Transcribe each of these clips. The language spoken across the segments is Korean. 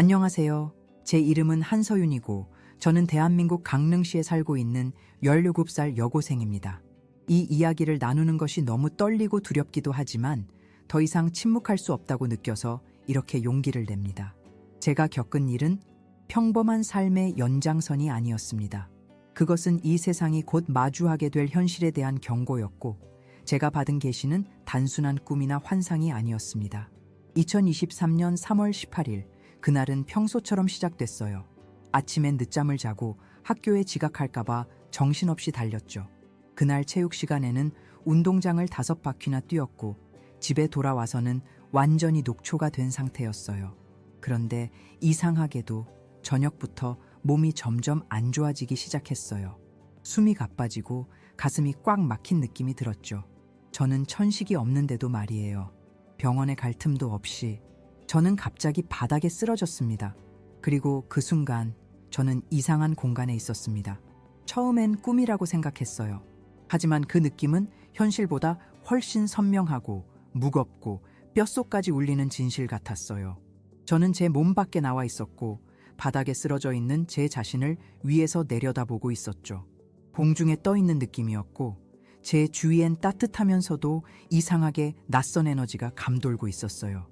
안녕하세요. 제 이름은 한서윤이고 저는 대한민국 강릉시에 살고 있는 17살 여고생입니다. 이 이야기를 나누는 것이 너무 떨리고 두렵기도 하지만 더 이상 침묵할 수 없다고 느껴서 이렇게 용기를 냅니다. 제가 겪은 일은 평범한 삶의 연장선이 아니었습니다. 그것은 이 세상이 곧 마주하게 될 현실에 대한 경고였고 제가 받은 계시는 단순한 꿈이나 환상이 아니었습니다. 2023년 3월 18일 그날은 평소처럼 시작됐어요. 아침엔 늦잠을 자고 학교에 지각할까봐 정신없이 달렸죠. 그날 체육 시간에는 운동장을 다섯 바퀴나 뛰었고 집에 돌아와서는 완전히 녹초가 된 상태였어요. 그런데 이상하게도 저녁부터 몸이 점점 안 좋아지기 시작했어요. 숨이 가빠지고 가슴이 꽉 막힌 느낌이 들었죠. 저는 천식이 없는데도 말이에요. 병원에 갈 틈도 없이 저는 갑자기 바닥에 쓰러졌습니다. 그리고 그 순간 저는 이상한 공간에 있었습니다. 처음엔 꿈이라고 생각했어요. 하지만 그 느낌은 현실보다 훨씬 선명하고 무겁고 뼛속까지 울리는 진실 같았어요. 저는 제 몸 밖에 나와 있었고 바닥에 쓰러져 있는 제 자신을 위에서 내려다보고 있었죠. 공중에 떠 있는 느낌이었고 제 주위엔 따뜻하면서도 이상하게 낯선 에너지가 감돌고 있었어요.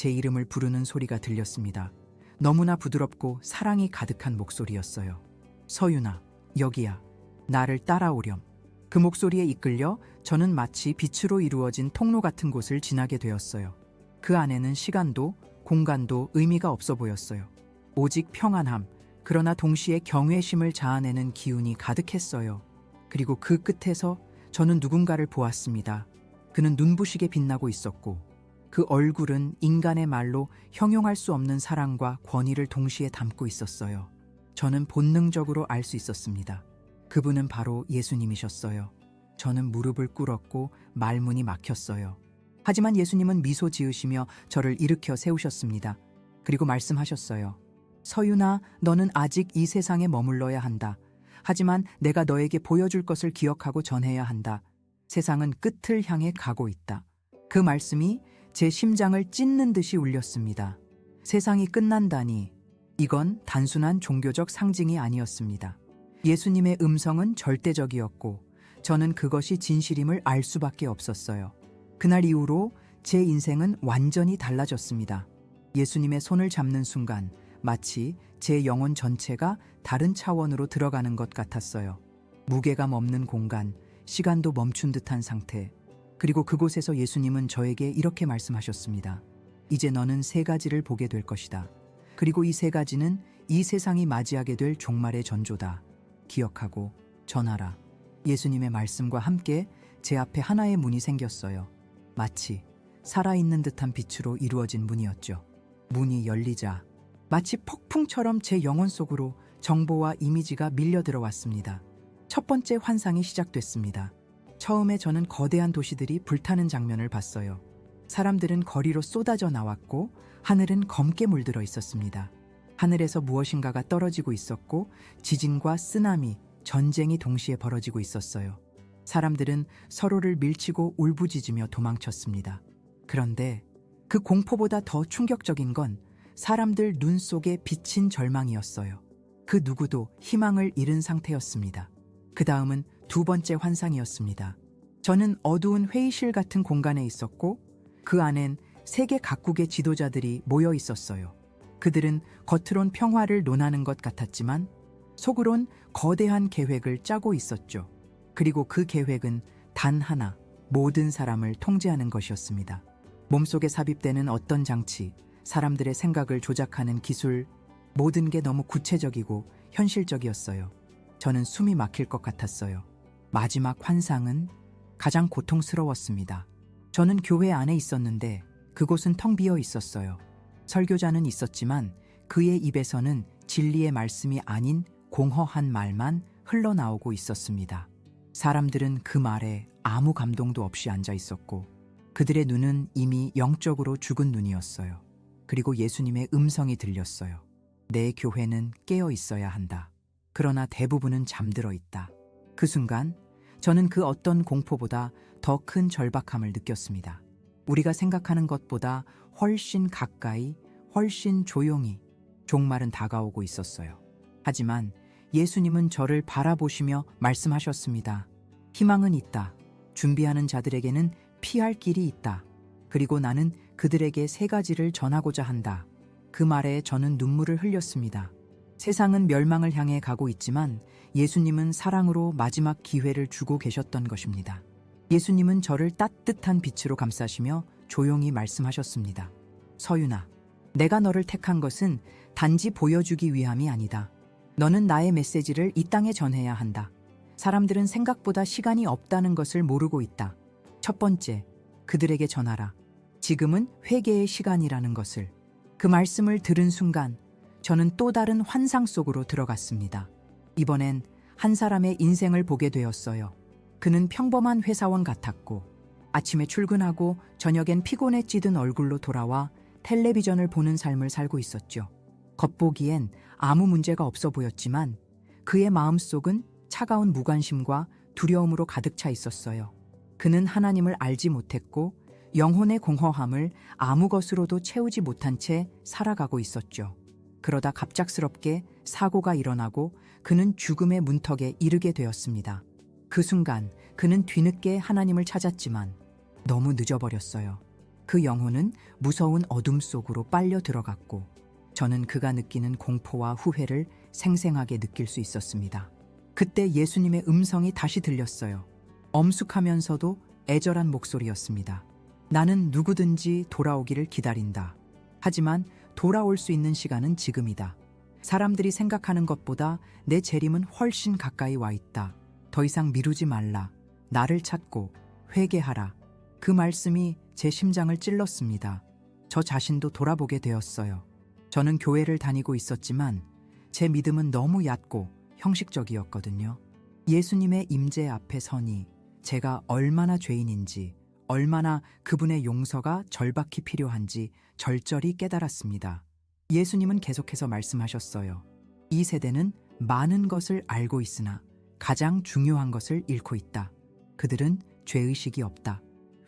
제 이름을 부르는 소리가 들렸습니다. 너무나 부드럽고 사랑이 가득한 목소리였어요. 서윤아, 여기야. 나를 따라오렴. 그 목소리에 이끌려 저는 마치 빛으로 이루어진 통로 같은 곳을 지나게 되었어요. 그 안에는 시간도 공간도 의미가 없어 보였어요. 오직 평안함, 그러나 동시에 경외심을 자아내는 기운이 가득했어요. 그리고 그 끝에서 저는 누군가를 보았습니다. 그는 눈부시게 빛나고 있었고 그 얼굴은 인간의 말로 형용할 수 없는 사랑과 권위를 동시에 담고 있었어요. 저는 본능적으로 알 수 있었습니다. 그분은 바로 예수님이셨어요. 저는 무릎을 꿇었고 말문이 막혔어요. 하지만 예수님은 미소 지으시며 저를 일으켜 세우셨습니다. 그리고 말씀하셨어요. 서윤아, 너는 아직 이 세상에 머물러야 한다. 하지만 내가 너에게 보여줄 것을 기억하고 전해야 한다. 세상은 끝을 향해 가고 있다. 그 말씀이 제 심장을 찢는 듯이 울렸습니다. 세상이 끝난다니 이건 단순한 종교적 상징이 아니었습니다. 예수님의 음성은 절대적이었고 저는 그것이 진실임을 알 수밖에 없었어요. 그날 이후로 제 인생은 완전히 달라졌습니다. 예수님의 손을 잡는 순간 마치 제 영혼 전체가 다른 차원으로 들어가는 것 같았어요. 무게감 없는 공간, 시간도 멈춘 듯한 상태. 그리고 그곳에서 예수님은 저에게 이렇게 말씀하셨습니다. 이제 너는 세 가지를 보게 될 것이다. 그리고 이 세 가지는 이 세상이 맞이하게 될 종말의 전조다. 기억하고 전하라. 예수님의 말씀과 함께 제 앞에 하나의 문이 생겼어요. 마치 살아있는 듯한 빛으로 이루어진 문이었죠. 문이 열리자 마치 폭풍처럼 제 영혼 속으로 정보와 이미지가 밀려 들어왔습니다. 첫 번째 환상이 시작됐습니다. 처음에 저는 거대한 도시들이 불타는 장면을 봤어요. 사람들은 거리로 쏟아져 나왔고 하늘은 검게 물들어 있었습니다. 하늘에서 무엇인가가 떨어지고 있었고 지진과 쓰나미, 전쟁이 동시에 벌어지고 있었어요. 사람들은 서로를 밀치고 울부짖으며 도망쳤습니다. 그런데 그 공포보다 더 충격적인 건 사람들 눈 속에 비친 절망이었어요. 그 누구도 희망을 잃은 상태였습니다. 그 다음은 두 번째 환상이었습니다. 저는 어두운 회의실 같은 공간에 있었고 그 안엔 세계 각국의 지도자들이 모여 있었어요. 그들은 겉으론 평화를 논하는 것 같았지만 속으론 거대한 계획을 짜고 있었죠. 그리고 그 계획은 단 하나, 모든 사람을 통제하는 것이었습니다. 몸속에 삽입되는 어떤 장치, 사람들의 생각을 조작하는 기술, 모든 게 너무 구체적이고 현실적이었어요. 저는 숨이 막힐 것 같았어요. 마지막 환상은 가장 고통스러웠습니다. 저는 교회 안에 있었는데 그곳은 텅 비어 있었어요. 설교자는 있었지만 그의 입에서는 진리의 말씀이 아닌 공허한 말만 흘러나오고 있었습니다. 사람들은 그 말에 아무 감동도 없이 앉아 있었고 그들의 눈은 이미 영적으로 죽은 눈이었어요. 그리고 예수님의 음성이 들렸어요. 내 교회는 깨어 있어야 한다. 그러나 대부분은 잠들어 있다. 그 순간 저는 그 어떤 공포보다 더 큰 절박함을 느꼈습니다. 우리가 생각하는 것보다 훨씬 가까이, 훨씬 조용히 종말은 다가오고 있었어요. 하지만 예수님은 저를 바라보시며 말씀하셨습니다. 희망은 있다. 준비하는 자들에게는 피할 길이 있다. 그리고 나는 그들에게 세 가지를 전하고자 한다. 그 말에 저는 눈물을 흘렸습니다. 세상은 멸망을 향해 가고 있지만 예수님은 사랑으로 마지막 기회를 주고 계셨던 것입니다. 예수님은 저를 따뜻한 빛으로 감싸시며 조용히 말씀하셨습니다. 서윤아, 내가 너를 택한 것은 단지 보여주기 위함이 아니다. 너는 나의 메시지를 이 땅에 전해야 한다. 사람들은 생각보다 시간이 없다는 것을 모르고 있다. 첫 번째, 그들에게 전하라. 지금은 회개의 시간이라는 것을. 그 말씀을 들은 순간 저는 또 다른 환상 속으로 들어갔습니다. 이번엔 한 사람의 인생을 보게 되었어요. 그는 평범한 회사원 같았고 아침에 출근하고 저녁엔 피곤에 찌든 얼굴로 돌아와 텔레비전을 보는 삶을 살고 있었죠. 겉보기엔 아무 문제가 없어 보였지만 그의 마음속은 차가운 무관심과 두려움으로 가득 차 있었어요. 그는 하나님을 알지 못했고 영혼의 공허함을 아무 것으로도 채우지 못한 채 살아가고 있었죠. 그러다 갑작스럽게 사고가 일어나고 그는 죽음의 문턱에 이르게 되었습니다. 그 순간 그는 뒤늦게 하나님을 찾았지만 너무 늦어버렸어요. 그 영혼은 무서운 어둠 속으로 빨려 들어갔고 저는 그가 느끼는 공포와 후회를 생생하게 느낄 수 있었습니다. 그때 예수님의 음성이 다시 들렸어요. 엄숙하면서도 애절한 목소리였습니다. 나는 누구든지 돌아오기를 기다린다. 하지만 돌아올 수 있는 시간은 지금이다. 사람들이 생각하는 것보다 내 재림은 훨씬 가까이 와 있다. 더 이상 미루지 말라. 나를 찾고 회개하라. 그 말씀이 제 심장을 찔렀습니다. 저 자신도 돌아보게 되었어요. 저는 교회를 다니고 있었지만 제 믿음은 너무 얕고 형식적이었거든요. 예수님의 임재 앞에 서니 제가 얼마나 죄인인지, 얼마나 그분의 용서가 절박히 필요한지 절절히 깨달았습니다. 예수님은 계속해서 말씀하셨어요. 이 세대는 많은 것을 알고 있으나 가장 중요한 것을 잃고 있다. 그들은 죄의식이 없다.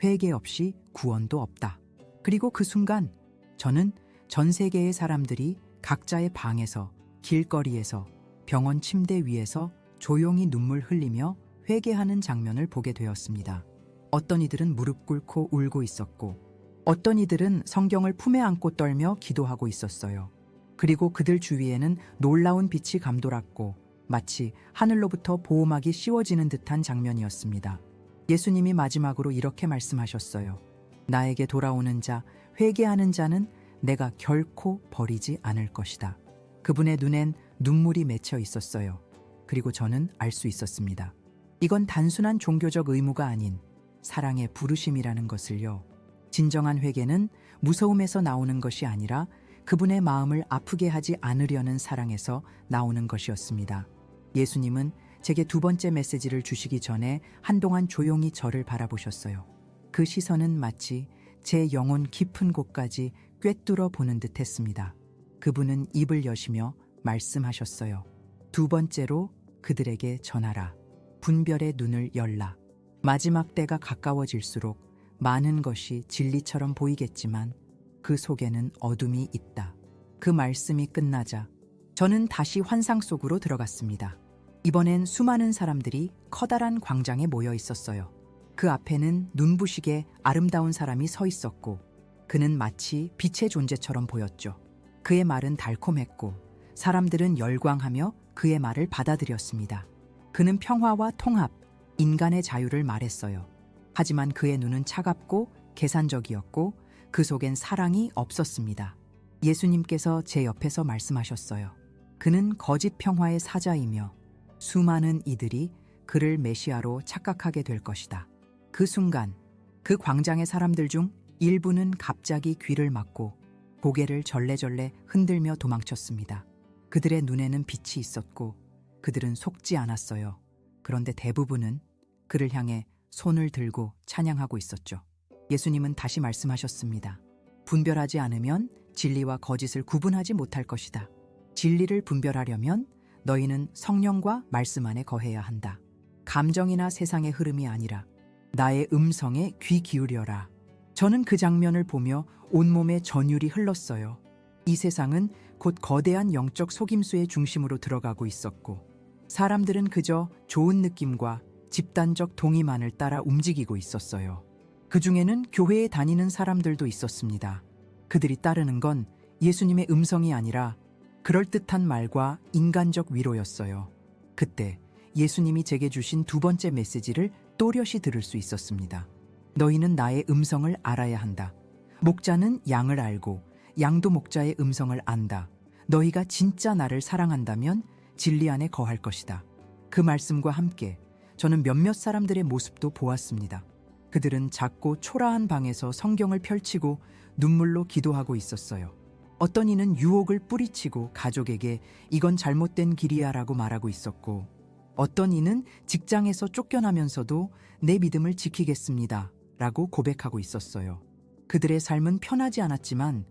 회개 없이 구원도 없다. 그리고 그 순간 저는 전 세계의 사람들이 각자의 방에서, 길거리에서, 병원 침대 위에서 조용히 눈물 흘리며 회개하는 장면을 보게 되었습니다. 어떤 이들은 무릎 꿇고 울고 있었고, 어떤 이들은 성경을 품에 안고 떨며 기도하고 있었어요. 그리고 그들 주위에는 놀라운 빛이 감돌았고, 마치 하늘로부터 보호막이 씌워지는 듯한 장면이었습니다. 예수님이 마지막으로 이렇게 말씀하셨어요. 나에게 돌아오는 자, 회개하는 자는 내가 결코 버리지 않을 것이다. 그분의 눈엔 눈물이 맺혀 있었어요. 그리고 저는 알 수 있었습니다. 이건 단순한 종교적 의무가 아닌 사랑의 부르심이라는 것을요. 진정한 회개는 무서움에서 나오는 것이 아니라 그분의 마음을 아프게 하지 않으려는 사랑에서 나오는 것이었습니다. 예수님은 제게 두 번째 메시지를 주시기 전에 한동안 조용히 저를 바라보셨어요. 그 시선은 마치 제 영혼 깊은 곳까지 꿰뚫어 보는 듯 했습니다. 그분은 입을 여시며 말씀하셨어요. 두 번째로 그들에게 전하라. 분별의 눈을 열라. 마지막 때가 가까워질수록 많은 것이 진리처럼 보이겠지만 그 속에는 어둠이 있다. 그 말씀이 끝나자 저는 다시 환상 속으로 들어갔습니다. 이번엔 수많은 사람들이 커다란 광장에 모여 있었어요. 그 앞에는 눈부시게 아름다운 사람이 서 있었고 그는 마치 빛의 존재처럼 보였죠. 그의 말은 달콤했고 사람들은 열광하며 그의 말을 받아들였습니다. 그는 평화와 통합, 인간의 자유를 말했어요. 하지만 그의 눈은 차갑고 계산적이었고 그 속엔 사랑이 없었습니다. 예수님께서 제 옆에서 말씀하셨어요. 그는 거짓 평화의 사자이며 수많은 이들이 그를 메시아로 착각하게 될 것이다. 그 순간 그 광장의 사람들 중 일부는 갑자기 귀를 막고 고개를 절레절레 흔들며 도망쳤습니다. 그들의 눈에는 빛이 있었고 그들은 속지 않았어요. 그런데 대부분은 그를 향해 손을 들고 찬양하고 있었죠. 예수님은 다시 말씀하셨습니다. 분별하지 않으면 진리와 거짓을 구분하지 못할 것이다. 진리를 분별하려면 너희는 성령과 말씀 안에 거해야 한다. 감정이나 세상의 흐름이 아니라 나의 음성에 귀 기울여라. 저는 그 장면을 보며 온몸에 전율이 흘렀어요. 이 세상은 곧 거대한 영적 속임수의 중심으로 들어가고 있었고 사람들은 그저 좋은 느낌과 집단적 동의만을 따라 움직이고 있었어요. 그 중에는 교회에 다니는 사람들도 있었습니다. 그들이 따르는 건 예수님의 음성이 아니라 그럴듯한 말과 인간적 위로였어요. 그때 예수님이 제게 주신 두 번째 메시지를 또렷이 들을 수 있었습니다. 너희는 나의 음성을 알아야 한다. 목자는 양을 알고 양도 목자의 음성을 안다. 너희가 진짜 나를 사랑한다면 진리 안에 거할 것이다. 그 말씀과 함께 저는 몇몇 사람들의 모습도 보았습니다. 그들은 작고 초라한 방에서 성경을 펼치고 눈물로 기도하고 있었어요. 어떤 이는 유혹을 뿌리치고 가족에게 이건 잘못된 길이야 라고 말하고 있었고 어떤 이는 직장에서 쫓겨나면서도 내 믿음을 지키겠습니다. 라고 고백하고 있었어요. 그들의 삶은 편하지 않았지만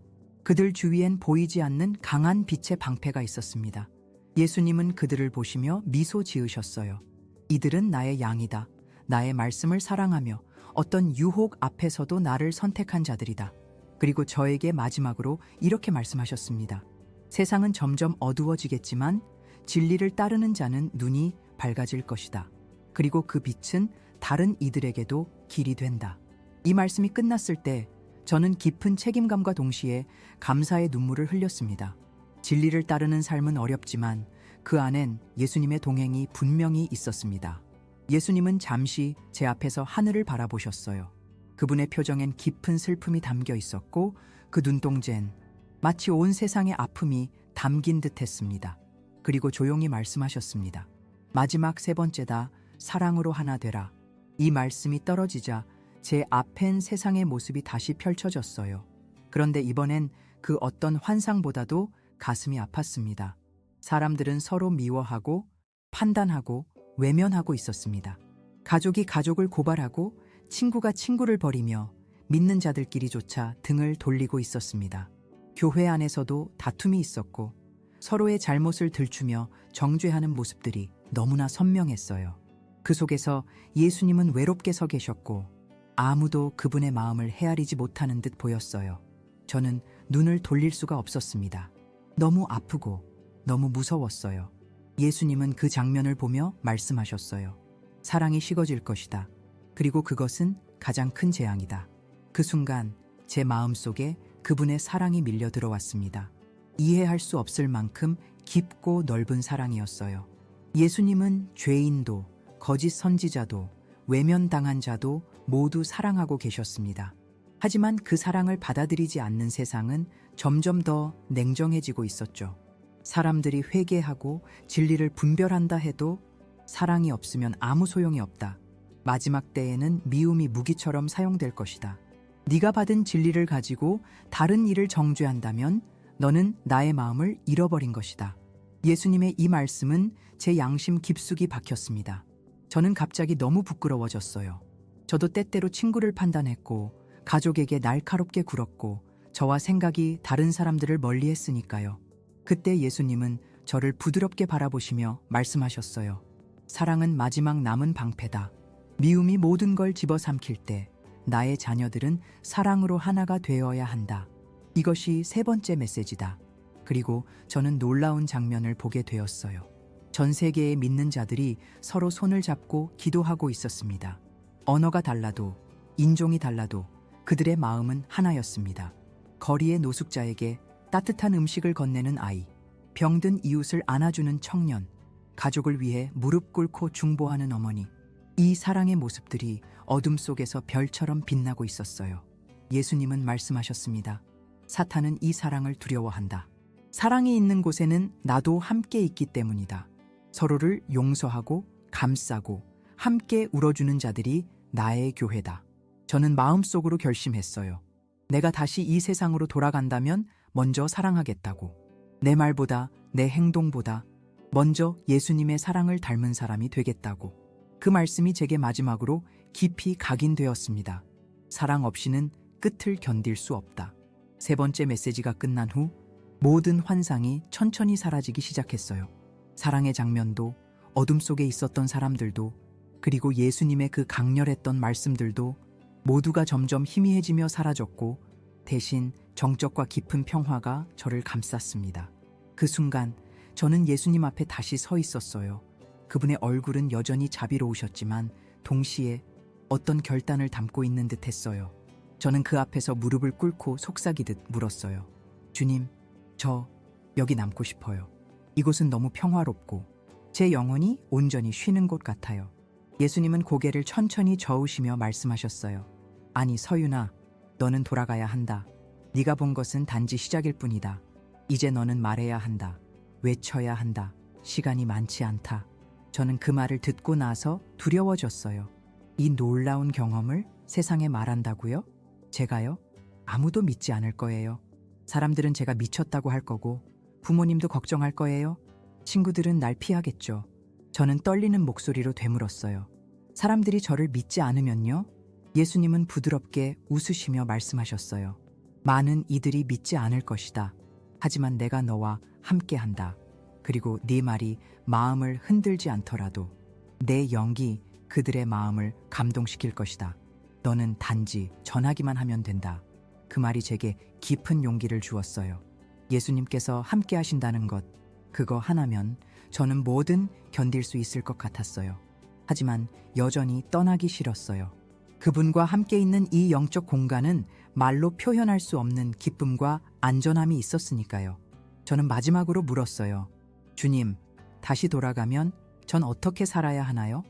그들 주위엔 보이지 않는 강한 빛의 방패가 있었습니다. 예수님은 그들을 보시며 미소 지으셨어요. 이들은 나의 양이다. 나의 말씀을 사랑하며 어떤 유혹 앞에서도 나를 선택한 자들이다. 그리고 저에게 마지막으로 이렇게 말씀하셨습니다. 세상은 점점 어두워지겠지만 진리를 따르는 자는 눈이 밝아질 것이다. 그리고 그 빛은 다른 이들에게도 길이 된다. 이 말씀이 끝났을 때 저는 깊은 책임감과 동시에 감사의 눈물을 흘렸습니다. 진리를 따르는 삶은 어렵지만 그 안엔 예수님의 동행이 분명히 있었습니다. 예수님은 잠시 제 앞에서 하늘을 바라보셨어요. 그분의 표정엔 깊은 슬픔이 담겨 있었고 그 눈동자엔 마치 온 세상의 아픔이 담긴 듯 했습니다. 그리고 조용히 말씀하셨습니다. 마지막 세 번째다. 사랑으로 하나 되라. 이 말씀이 떨어지자 제 앞엔 세상의 모습이 다시 펼쳐졌어요. 그런데 이번엔 그 어떤 환상보다도 가슴이 아팠습니다. 사람들은 서로 미워하고 판단하고 외면하고 있었습니다. 가족이 가족을 고발하고 친구가 친구를 버리며 믿는 자들끼리조차 등을 돌리고 있었습니다. 교회 안에서도 다툼이 있었고 서로의 잘못을 들추며 정죄하는 모습들이 너무나 선명했어요. 그 속에서 예수님은 외롭게 서 계셨고 아무도 그분의 마음을 헤아리지 못하는 듯 보였어요. 저는 눈을 돌릴 수가 없었습니다. 너무 아프고 너무 무서웠어요. 예수님은 그 장면을 보며 말씀하셨어요. 사랑이 식어질 것이다. 그리고 그것은 가장 큰 재앙이다. 그 순간 제 마음 속에 그분의 사랑이 밀려 들어왔습니다. 이해할 수 없을 만큼 깊고 넓은 사랑이었어요. 예수님은 죄인도, 거짓 선지자도, 외면당한 자도 모두 사랑하고 계셨습니다. 하지만 그 사랑을 받아들이지 않는 세상은 점점 더 냉정해지고 있었죠. 사람들이 회개하고 진리를 분별한다 해도 사랑이 없으면 아무 소용이 없다. 마지막 때에는 미움이 무기처럼 사용될 것이다. 네가 받은 진리를 가지고 다른 일을 정죄한다면 너는 나의 마음을 잃어버린 것이다. 예수님의 이 말씀은 제 양심 깊숙이 박혔습니다. 저는 갑자기 너무 부끄러워졌어요. 저도 때때로 친구를 판단했고 가족에게 날카롭게 굴었고 저와 생각이 다른 사람들을 멀리 했으니까요. 그때 예수님은 저를 부드럽게 바라보시며 말씀하셨어요. 사랑은 마지막 남은 방패다. 미움이 모든 걸 집어삼킬 때 나의 자녀들은 사랑으로 하나가 되어야 한다. 이것이 세 번째 메시지다. 그리고 저는 놀라운 장면을 보게 되었어요. 전 세계의 믿는 자들이 서로 손을 잡고 기도하고 있었습니다. 언어가 달라도, 인종이 달라도 그들의 마음은 하나였습니다. 거리의 노숙자에게 따뜻한 음식을 건네는 아이, 병든 이웃을 안아주는 청년, 가족을 위해 무릎 꿇고 중보하는 어머니. 이 사랑의 모습들이 어둠 속에서 별처럼 빛나고 있었어요. 예수님은 말씀하셨습니다. 사탄은 이 사랑을 두려워한다. 사랑이 있는 곳에는 나도 함께 있기 때문이다. 서로를 용서하고 감싸고 함께 울어주는 자들이 나의 교회다. 저는 마음속으로 결심했어요. 내가 다시 이 세상으로 돌아간다면 먼저 사랑하겠다고. 내 말보다 내 행동보다 먼저 예수님의 사랑을 닮은 사람이 되겠다고. 그 말씀이 제게 마지막으로 깊이 각인되었습니다. 사랑 없이는 끝을 견딜 수 없다. 세 번째 메시지가 끝난 후 모든 환상이 천천히 사라지기 시작했어요. 사랑의 장면도 어둠 속에 있었던 사람들도 그리고 예수님의 그 강렬했던 말씀들도 모두가 점점 희미해지며 사라졌고 대신 정적과 깊은 평화가 저를 감쌌습니다. 그 순간 저는 예수님 앞에 다시 서 있었어요. 그분의 얼굴은 여전히 자비로우셨지만 동시에 어떤 결단을 담고 있는 듯 했어요. 저는 그 앞에서 무릎을 꿇고 속삭이듯 물었어요. 주님, 저 여기 남고 싶어요. 이곳은 너무 평화롭고 제 영혼이 온전히 쉬는 곳 같아요. 예수님은 고개를 천천히 저으시며 말씀하셨어요. 아니 서윤아, 너는 돌아가야 한다. 네가 본 것은 단지 시작일 뿐이다. 이제 너는 말해야 한다. 외쳐야 한다. 시간이 많지 않다. 저는 그 말을 듣고 나서 두려워졌어요. 이 놀라운 경험을 세상에 말한다고요? 제가요? 아무도 믿지 않을 거예요. 사람들은 제가 미쳤다고 할 거고, 부모님도 걱정할 거예요. 친구들은 날 피하겠죠. 저는 떨리는 목소리로 되물었어요. 사람들이 저를 믿지 않으면요? 예수님은 부드럽게 웃으시며 말씀하셨어요. 많은 이들이 믿지 않을 것이다. 하지만 내가 너와 함께 한다. 그리고 네 말이 마음을 흔들지 않더라도 내 영기 그들의 마음을 감동시킬 것이다. 너는 단지 전하기만 하면 된다. 그 말이 제게 깊은 용기를 주었어요. 예수님께서 함께 하신다는 것, 그거 하나면 저는 뭐든 견딜 수 있을 것 같았어요. 하지만 여전히 떠나기 싫었어요. 그분과 함께 있는 이 영적 공간은 말로 표현할 수 없는 기쁨과 안전함이 있었으니까요. 저는 마지막으로 물었어요. 주님, 다시 돌아가면 전 어떻게 살아야 하나요?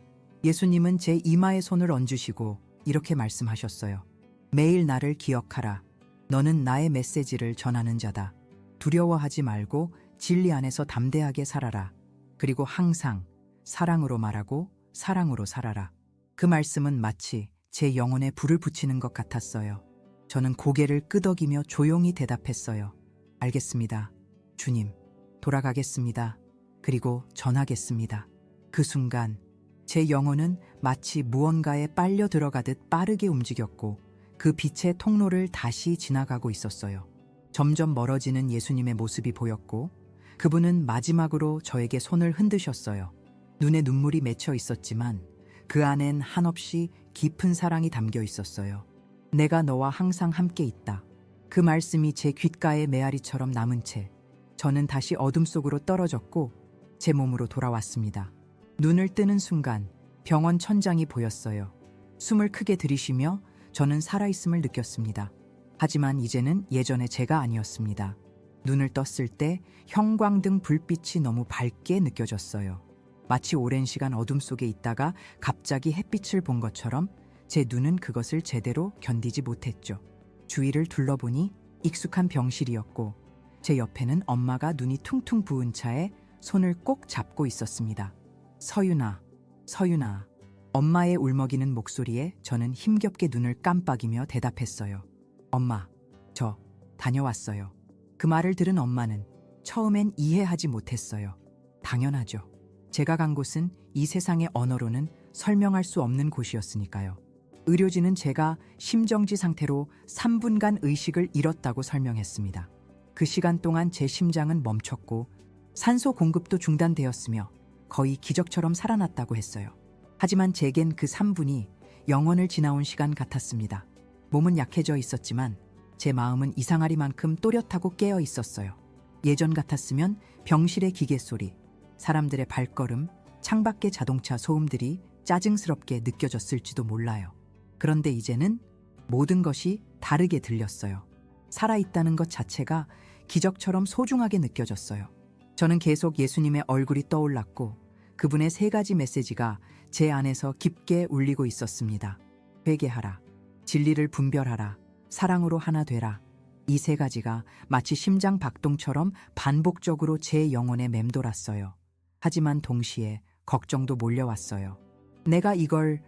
예수님은 제 이마에 손을 얹으시고 이렇게 말씀하셨어요. 매일 나를 기억하라. 너는 나의 메시지를 전하는 자다. 두려워하지 말고 진리 안에서 담대하게 살아라. 그리고 항상 사랑으로 말하고 사랑으로 살아라. 그 말씀은 마치 제 영혼에 불을 붙이는 것 같았어요. 저는 고개를 끄덕이며 조용히 대답했어요. 알겠습니다. 주님, 돌아가겠습니다. 그리고 전하겠습니다. 그 순간 제 영혼은 마치 무언가에 빨려 들어가듯 빠르게 움직였고 그 빛의 통로를 다시 지나가고 있었어요. 점점 멀어지는 예수님의 모습이 보였고 그분은 마지막으로 저에게 손을 흔드셨어요. 눈에 눈물이 맺혀 있었지만 그 안엔 한없이 깊은 사랑이 담겨 있었어요. 내가 너와 항상 함께 있다. 그 말씀이 제 귓가에 메아리처럼 남은 채 저는 다시 어둠 속으로 떨어졌고 제 몸으로 돌아왔습니다. 눈을 뜨는 순간 병원 천장이 보였어요. 숨을 크게 들이쉬며 저는 살아있음을 느꼈습니다. 하지만 이제는 예전의 제가 아니었습니다. 눈을 떴을 때 형광등 불빛이 너무 밝게 느껴졌어요. 마치 오랜 시간 어둠 속에 있다가 갑자기 햇빛을 본 것처럼 제 눈은 그것을 제대로 견디지 못했죠. 주위를 둘러보니 익숙한 병실이었고 제 옆에는 엄마가 눈이 퉁퉁 부은 차에 손을 꼭 잡고 있었습니다. 서윤아, 서윤아. 엄마의 울먹이는 목소리에 저는 힘겹게 눈을 깜빡이며 대답했어요. 엄마, 저 다녀왔어요. 그 말을 들은 엄마는 처음엔 이해하지 못했어요. 당연하죠. 제가 간 곳은 이 세상의 언어로는 설명할 수 없는 곳이었으니까요. 의료진은 제가 심정지 상태로 3분간 의식을 잃었다고 설명했습니다. 그 시간 동안 제 심장은 멈췄고 산소 공급도 중단되었으며 거의 기적처럼 살아났다고 했어요. 하지만 제겐 그 3분이 영원을 지나온 시간 같았습니다. 몸은 약해져 있었지만 제 마음은 이상하리만큼 또렷하고 깨어 있었어요. 예전 같았으면 병실의 기계 소리, 사람들의 발걸음, 창밖의 자동차 소음들이 짜증스럽게 느껴졌을지도 몰라요. 그런데 이제는 모든 것이 다르게 들렸어요. 살아있다는 것 자체가 기적처럼 소중하게 느껴졌어요. 저는 계속 예수님의 얼굴이 떠올랐고 그분의 세 가지 메시지가 제 안에서 깊게 울리고 있었습니다. 회개하라. 진리를 분별하라. 사랑으로 하나 되라. 이 세 가지가 마치 심장 박동처럼 반복적으로 제 영혼에 맴돌았어요. 하지만 동시에 걱정도 몰려왔어요. 내가 이걸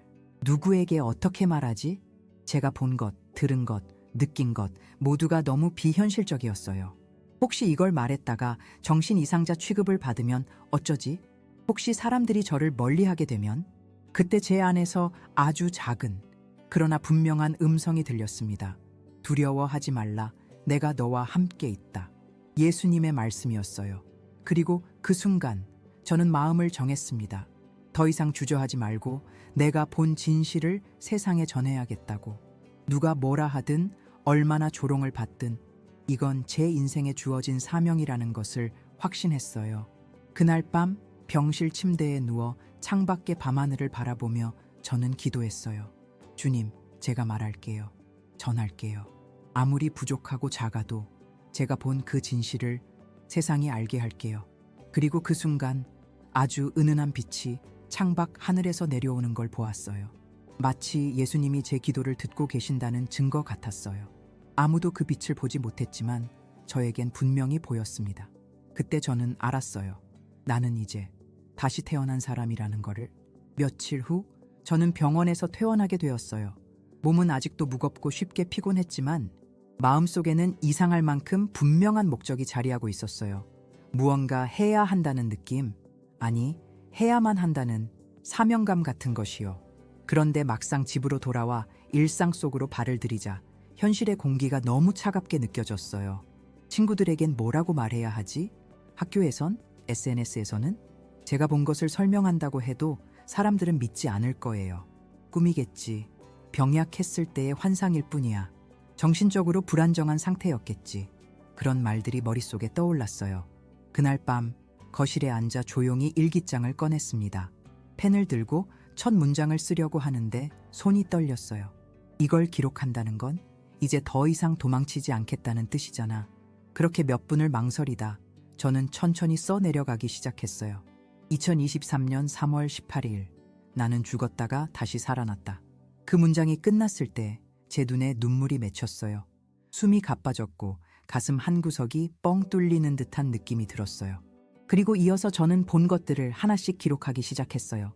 누구에게 어떻게 말하지? 제가 본 것, 들은 것, 느낀 것 모두가 너무 비현실적이었어요. 혹시 이걸 말했다가 정신 이상자 취급을 받으면 어쩌지? 혹시 사람들이 저를 멀리하게 되면? 그때 제 안에서 아주 작은 그러나 분명한 음성이 들렸습니다. 두려워하지 말라. 내가 너와 함께 있다. 예수님의 말씀이었어요. 그리고 그 순간 저는 마음을 정했습니다. 더 이상 주저하지 말고 내가 본 진실을 세상에 전해야겠다고. 누가 뭐라 하든 얼마나 조롱을 받든 이건 제 인생에 주어진 사명이라는 것을 확신했어요. 그날 밤 병실 침대에 누워 창밖의 밤하늘을 바라보며 저는 기도했어요. 주님, 제가 말할게요. 전할게요. 아무리 부족하고 작아도 제가 본 그 진실을 세상이 알게 할게요. 그리고 그 순간 아주 은은한 빛이 창밖 하늘에서 내려오는 걸 보았어요. 마치 예수님이 제 기도를 듣고 계신다는 증거 같았어요. 아무도 그 빛을 보지 못했지만 저에겐 분명히 보였습니다. 그때 저는 알았어요. 나는 이제 다시 태어난 사람이라는 거를. 며칠 후 저는 병원에서 퇴원하게 되었어요. 몸은 아직도 무겁고 쉽게 피곤했지만 마음속에는 이상할 만큼 분명한 목적이 자리하고 있었어요. 무언가 해야 한다는 느낌, 아니, 해야만 한다는 사명감 같은 것이요. 그런데 막상 집으로 돌아와 일상 속으로 발을 들이자 현실의 공기가 너무 차갑게 느껴졌어요. 친구들에겐 뭐라고 말해야 하지? 학교에선, SNS에서는 제가 본 것을 설명한다고 해도 사람들은 믿지 않을 거예요. 꿈이겠지. 병약했을 때의 환상일 뿐이야. 정신적으로 불안정한 상태였겠지. 그런 말들이 머릿속에 떠올랐어요. 그날 밤 거실에 앉아 조용히 일기장을 꺼냈습니다. 펜을 들고 첫 문장을 쓰려고 하는데 손이 떨렸어요. 이걸 기록한다는 건 이제 더 이상 도망치지 않겠다는 뜻이잖아. 그렇게 몇 분을 망설이다 저는 천천히 써 내려가기 시작했어요. 2023년 3월 18일 나는 죽었다가 다시 살아났다. 그 문장이 끝났을 때 제 눈에 눈물이 맺혔어요. 숨이 가빠졌고 가슴 한 구석이 뻥 뚫리는 듯한 느낌이 들었어요. 그리고 이어서 저는 본 것들을 하나씩 기록하기 시작했어요.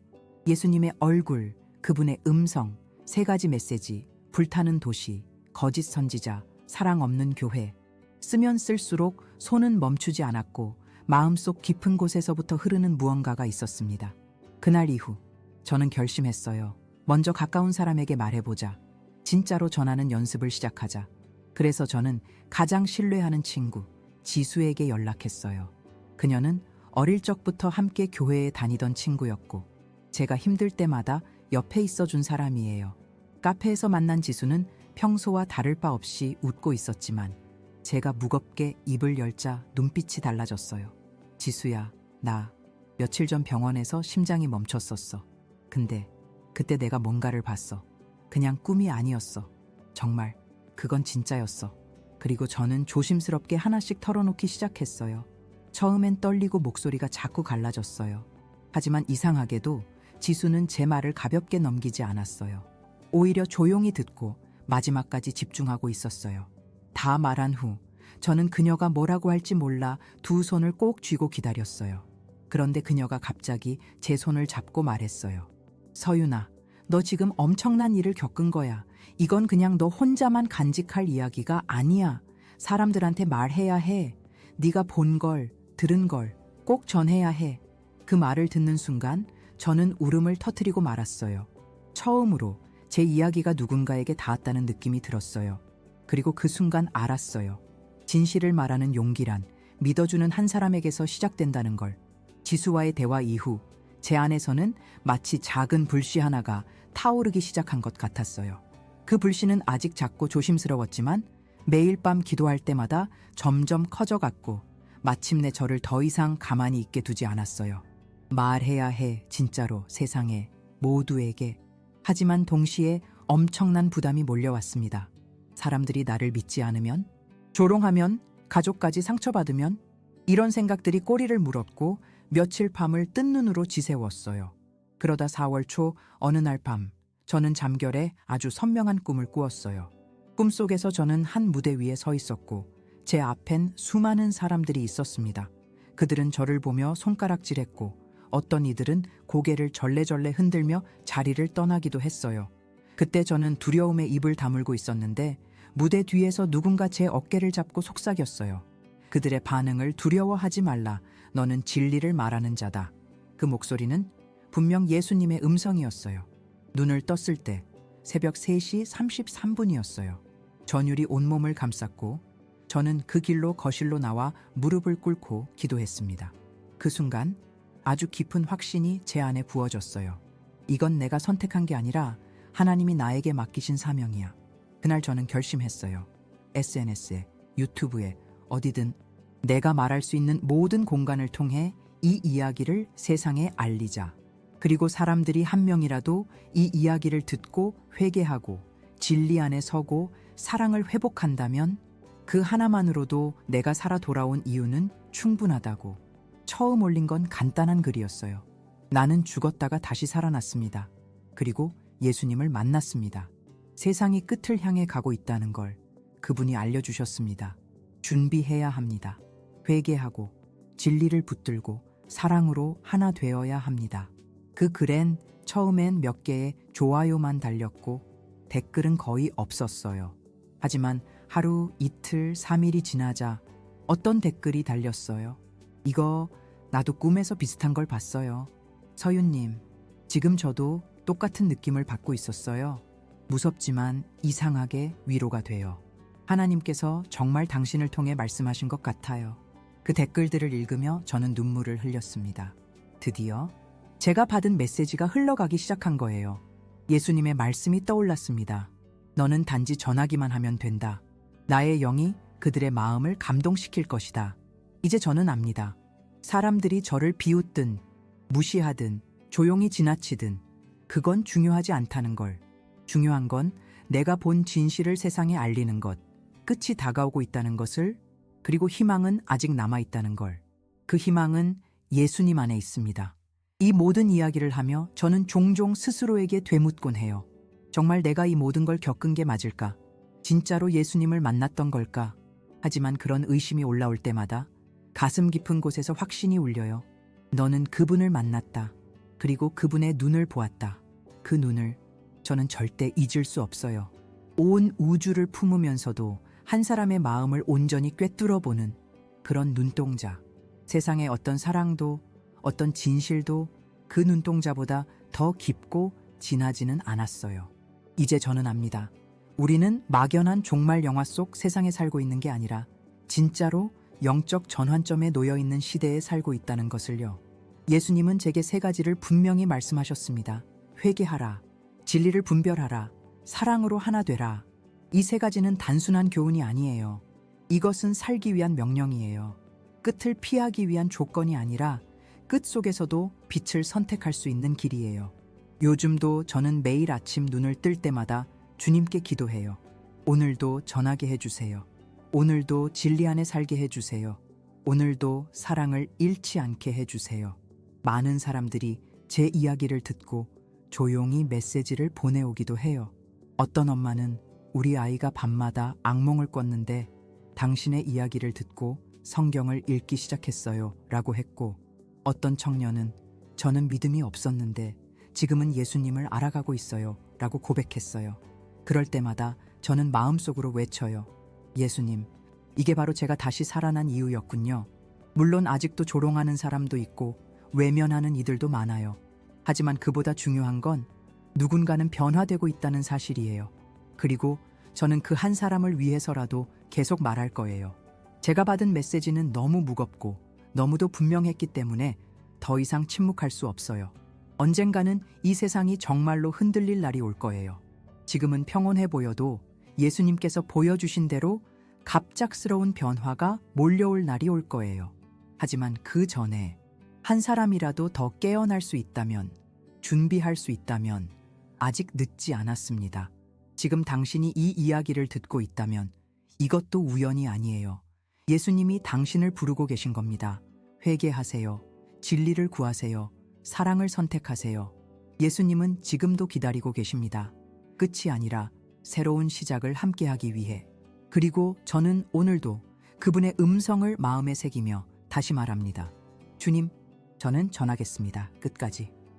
예수님의 얼굴, 그분의 음성, 세 가지 메시지, 불타는 도시, 거짓 선지자, 사랑 없는 교회. 쓰면 쓸수록 손은 멈추지 않았고 마음속 깊은 곳에서부터 흐르는 무언가가 있었습니다. 그날 이후 저는 결심했어요. 먼저 가까운 사람에게 말해보자. 진짜로 전하는 연습을 시작하자. 그래서 저는 가장 신뢰하는 친구, 지수에게 연락했어요. 그녀는 어릴 적부터 함께 교회에 다니던 친구였고, 제가 힘들 때마다 옆에 있어 준 사람이에요. 카페에서 만난 지수는 평소와 다를 바 없이 웃고 있었지만, 제가 무겁게 입을 열자 눈빛이 달라졌어요. 지수야, 나 며칠 전 병원에서 심장이 멈췄었어. 근데 그때 내가 뭔가를 봤어. 그냥 꿈이 아니었어. 정말 그건 진짜였어. 그리고 저는 조심스럽게 하나씩 털어놓기 시작했어요. 처음엔 떨리고 목소리가 자꾸 갈라졌어요. 하지만 이상하게도 지수는 제 말을 가볍게 넘기지 않았어요. 오히려 조용히 듣고 마지막까지 집중하고 있었어요. 다 말한 후 저는 그녀가 뭐라고 할지 몰라 두 손을 꼭 쥐고 기다렸어요. 그런데 그녀가 갑자기 제 손을 잡고 말했어요. 서윤아, 너 지금 엄청난 일을 겪은 거야. 이건 그냥 너 혼자만 간직할 이야기가 아니야. 사람들한테 말해야 해. 네가 본 걸, 들은 걸 꼭 전해야 해. 그 말을 듣는 순간 저는 울음을 터뜨리고 말았어요. 처음으로 제 이야기가 누군가에게 닿았다는 느낌이 들었어요. 그리고 그 순간 알았어요. 진실을 말하는 용기란 믿어주는 한 사람에게서 시작된다는 걸. 지수와의 대화 이후 제 안에서는 마치 작은 불씨 하나가 타오르기 시작한 것 같았어요. 그 불씨는 아직 작고 조심스러웠지만 매일 밤 기도할 때마다 점점 커져갔고 마침내 저를 더 이상 가만히 있게 두지 않았어요. 말해야 해, 진짜로 세상에, 모두에게. 하지만 동시에 엄청난 부담이 몰려왔습니다. 사람들이 나를 믿지 않으면, 조롱하면, 가족까지 상처받으면, 이런 생각들이 꼬리를 물었고 며칠 밤을 뜬 눈으로 지새웠어요. 그러다 4월 초 어느 날 밤, 저는 잠결에 아주 선명한 꿈을 꾸었어요. 꿈속에서 저는 한 무대 위에 서 있었고, 제 앞엔 수많은 사람들이 있었습니다. 그들은 저를 보며 손가락질했고, 어떤 이들은 고개를 절레절레 흔들며 자리를 떠나기도 했어요. 그때 저는 두려움에 입을 다물고 있었는데, 무대 뒤에서 누군가 제 어깨를 잡고 속삭였어요. 그들의 반응을 두려워하지 말라. 너는 진리를 말하는 자다. 그 목소리는 분명 예수님의 음성이었어요. 눈을 떴을 때 새벽 3시 33분이었어요. 전율이 온몸을 감쌌고 저는 그 길로 거실로 나와 무릎을 꿇고 기도했습니다. 그 순간 아주 깊은 확신이 제 안에 부어졌어요. 이건 내가 선택한 게 아니라 하나님이 나에게 맡기신 사명이야. 그날 저는 결심했어요. SNS에, 유튜브에, 어디든 내가 말할 수 있는 모든 공간을 통해 이 이야기를 세상에 알리자. 그리고 사람들이 한 명이라도 이 이야기를 듣고 회개하고 진리 안에 서고 사랑을 회복한다면 그 하나만으로도 내가 살아 돌아온 이유는 충분하다고. 처음 올린 건 간단한 글이었어요. 나는 죽었다가 다시 살아났습니다. 그리고 예수님을 만났습니다. 세상이 끝을 향해 가고 있다는 걸 그분이 알려주셨습니다. 준비해야 합니다. 회개하고 진리를 붙들고 사랑으로 하나 되어야 합니다. 그 글엔 처음엔 몇 개의 좋아요만 달렸고 댓글은 거의 없었어요. 하지만 하루, 이틀, 3일이 지나자 어떤 댓글이 달렸어요. 이거 나도 꿈에서 비슷한 걸 봤어요. 서윤님, 지금 저도 똑같은 느낌을 받고 있었어요. 무섭지만 이상하게 위로가 돼요. 하나님께서 정말 당신을 통해 말씀하신 것 같아요. 그 댓글들을 읽으며 저는 눈물을 흘렸습니다. 드디어 제가 받은 메시지가 흘러가기 시작한 거예요. 예수님의 말씀이 떠올랐습니다. 너는 단지 전하기만 하면 된다. 나의 영이 그들의 마음을 감동시킬 것이다. 이제 저는 압니다. 사람들이 저를 비웃든 무시하든 조용히 지나치든 그건 중요하지 않다는 걸. 중요한 건 내가 본 진실을 세상에 알리는 것. 끝이 다가오고 있다는 것을 그리고 희망은 아직 남아 있다는 걸. 그 희망은 예수님 안에 있습니다. 이 모든 이야기를 하며 저는 종종 스스로에게 되묻곤 해요. 정말 내가 이 모든 걸 겪은 게 맞을까? 진짜로 예수님을 만났던 걸까? 하지만 그런 의심이 올라올 때마다 가슴 깊은 곳에서 확신이 울려요. 너는 그분을 만났다. 그리고 그분의 눈을 보았다. 그 눈을 저는 절대 잊을 수 없어요. 온 우주를 품으면서도 한 사람의 마음을 온전히 꿰뚫어 보는 그런 눈동자. 세상의 어떤 사랑도 어떤 진실도 그 눈동자보다 더 깊고 진하지는 않았어요. 이제 저는 압니다. 우리는 막연한 종말 영화 속 세상에 살고 있는 게 아니라 진짜로 영적 전환점에 놓여 있는 시대에 살고 있다는 것을요. 예수님은 제게 세 가지를 분명히 말씀하셨습니다. 회개하라, 진리를 분별하라, 사랑으로 하나 되라. 이 세 가지는 단순한 교훈이 아니에요. 이것은 살기 위한 명령이에요. 끝을 피하기 위한 조건이 아니라 끝 속에서도 빛을 선택할 수 있는 길이에요. 요즘도 저는 매일 아침 눈을 뜰 때마다 주님께 기도해요. 오늘도 전하게 해주세요. 오늘도 진리 안에 살게 해주세요. 오늘도 사랑을 잃지 않게 해주세요. 많은 사람들이 제 이야기를 듣고 조용히 메시지를 보내오기도 해요. 어떤 엄마는 우리 아이가 밤마다 악몽을 꿨는데 당신의 이야기를 듣고 성경을 읽기 시작했어요. 라고 했고, 어떤 청년은 저는 믿음이 없었는데 지금은 예수님을 알아가고 있어요. 라고 고백했어요. 그럴 때마다 저는 마음속으로 외쳐요. 예수님, 이게 바로 제가 다시 살아난 이유였군요. 물론 아직도 조롱하는 사람도 있고 외면하는 이들도 많아요. 하지만 그보다 중요한 건 누군가는 변화되고 있다는 사실이에요. 그리고 저는 그 한 사람을 위해서라도 계속 말할 거예요. 제가 받은 메시지는 너무 무겁고 너무도 분명했기 때문에 더 이상 침묵할 수 없어요. 언젠가는 이 세상이 정말로 흔들릴 날이 올 거예요. 지금은 평온해 보여도 예수님께서 보여주신 대로 갑작스러운 변화가 몰려올 날이 올 거예요. 하지만 그 전에 한 사람이라도 더 깨어날 수 있다면, 준비할 수 있다면 아직 늦지 않았습니다. 지금 당신이 이 이야기를 듣고 있다면 이것도 우연이 아니에요. 예수님이 당신을 부르고 계신 겁니다. 회개하세요. 진리를 구하세요. 사랑을 선택하세요. 예수님은 지금도 기다리고 계십니다. 끝이 아니라 새로운 시작을 함께하기 위해. 그리고 저는 오늘도 그분의 음성을 마음에 새기며 다시 말합니다. 주님, 저는 전하겠습니다. 끝까지.